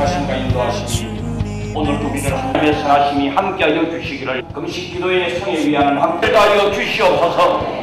계획하신가 인도하시니 오늘도 우리를 하나님의 선하심이 함께하여 주시기를 금식 기도의 성에 위하는 함께하여 주시옵소서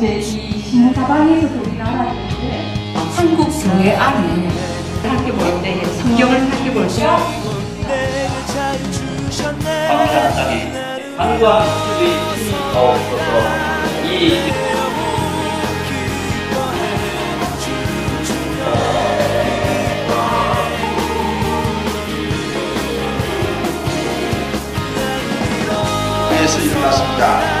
이제 이 신문 가방에서 우리 알았는데 한국 교회 안에 살펴볼 때 성경을 살펴볼 때 감사한 땅에 강과 수주의 힘이 더 없어서 이 에서 일어났습니다.